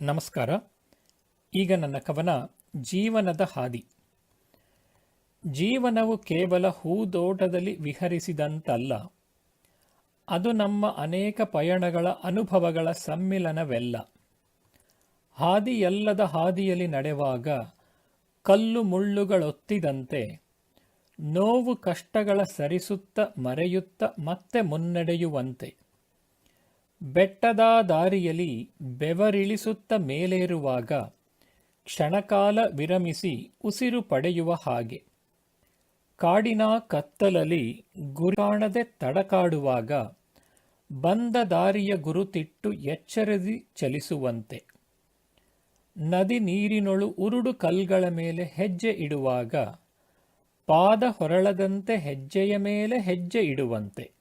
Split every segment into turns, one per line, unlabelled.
ನಮಸ್ಕಾರ. ಈಗ ನನ್ನ ಕವನ ಜೀವನದ ಹಾದಿ. ಜೀವನವು ಕೇವಲ ಹೂದೋಟದಲ್ಲಿ ವಿಹರಿಸಿದಂತಲ್ಲ, ಅದು ನಮ್ಮ ಅನೇಕ ಪಯಣಗಳ ಅನುಭವಗಳ ಸಮ್ಮಿಲನವೆಲ್ಲ. ಹಾದಿಯಲ್ಲದ ಹಾದಿಯಲ್ಲಿ ನಡೆವಾಗ ಕಲ್ಲು ಮುಳ್ಳುಗಳೊತ್ತಿದಂತೆ, ನೋವು ಕಷ್ಟಗಳ ಸರಿಸುತ್ತ ಮರೆಯುತ್ತ ಮತ್ತೆ ಮುನ್ನಡೆಯುವಂತೆ. ಬೆಟ್ಟದ ದಾರಿಯಲ್ಲಿ ಬೆವರಿಳಿಸುತ್ತ ಮೇಲೇರುವಾಗ ಕ್ಷಣಕಾಲ ವಿರಮಿಸಿ ಉಸಿರು ಪಡೆಯುವ ಹಾಗೆ. ಕಾಡಿನ ಕತ್ತಲಲ್ಲಿ ಗುರಿ ಕಾಣದೆ ತಡಕಾಡುವಾಗ ಬಂದ ದಾರಿಯ ಗುರುತಿಟ್ಟು ಎಚ್ಚರದಿ ಚಲಿಸುವಂತೆ. ನದಿ ನೀರಿನೊಳು ಉರುಡು ಕಲ್ಗಳ ಮೇಲೆ ಹೆಜ್ಜೆ ಇಡುವಾಗ ಪಾದ ಹೊರಳದಂತೆ ಹೆಜ್ಜೆಯ ಮೇಲೆ ಹೆಜ್ಜೆ ಇಡುವಂತೆ.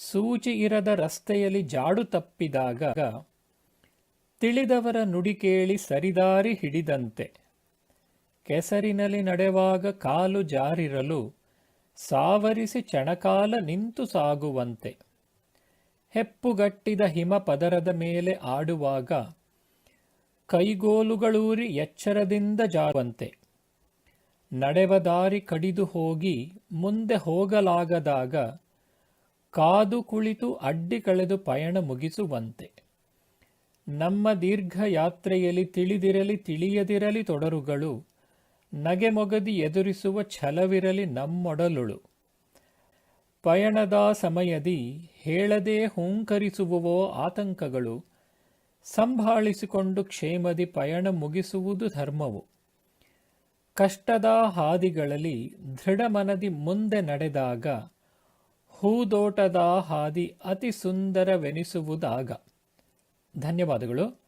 ಸೂಚಿ ಇರದ ರಸ್ತೆಯಲ್ಲಿ ಜಾಡು ತಪ್ಪಿದಾಗ ತಿಳಿದವರ ನುಡಿ ಕೇಳಿ ಸರಿದಾರಿ ಹಿಡಿದಂತೆ. ಕೆಸರಿನಲ್ಲಿ ನಡೆವಾಗ ಕಾಲು ಜಾರಿರಲು ಸಾವರಿಸಿ ಚಣಕಾಲ ನಿಂತು ಸಾಗುವಂತೆ. ಹೆಪ್ಪುಗಟ್ಟಿದ ಹಿಮ ಪದರದ ಮೇಲೆ ಆಡುವಾಗ ಕೈಗೋಲುಗಳೂರಿ ಎಚ್ಚರದಿಂದ ಜಾರುವಂತೆ. ನಡೆವ ದಾರಿ ಕಡಿದು ಹೋಗಿ ಮುಂದೆ ಹೋಗಲಾಗದಾಗ ಕಾದು ಕುಳಿತು ಅಡ್ಡಿ ಕಳೆದು ಪಯಣ ಮುಗಿಸುವಂತೆ. ನಮ್ಮ ದೀರ್ಘ ಯಾತ್ರೆಯಲ್ಲಿ ತಿಳಿದಿರಲಿ, ತಿಳಿಯದಿರಲಿ ತೊಡರುಗಳು, ನಗೆಮೊಗದಿ ಎದುರಿಸುವ ಛಲವಿರಲಿ ನಮ್ಮೊಡಲುಳು. ಪಯಣದ ಸಮಯದಿ ಹೇಳದೆ ಹೂಂಕರಿಸುವವೋ ಆತಂಕಗಳು, ಸಂಭಾಳಿಸಿಕೊಂಡು ಕ್ಷೇಮದಿ ಪಯಣ ಮುಗಿಸುವುದು ಧರ್ಮವು. ಕಷ್ಟದ ಹಾದಿಗಳಲ್ಲಿ ದೃಢ ಮನದಿ ಮುಂದೆ ನಡೆದಾಗ ಹೂದೋಟದ ಹಾದಿ ಅತಿ ಸುಂದರವೆನಿಸುವುದಾಗ. ಧನ್ಯವಾದಗಳು.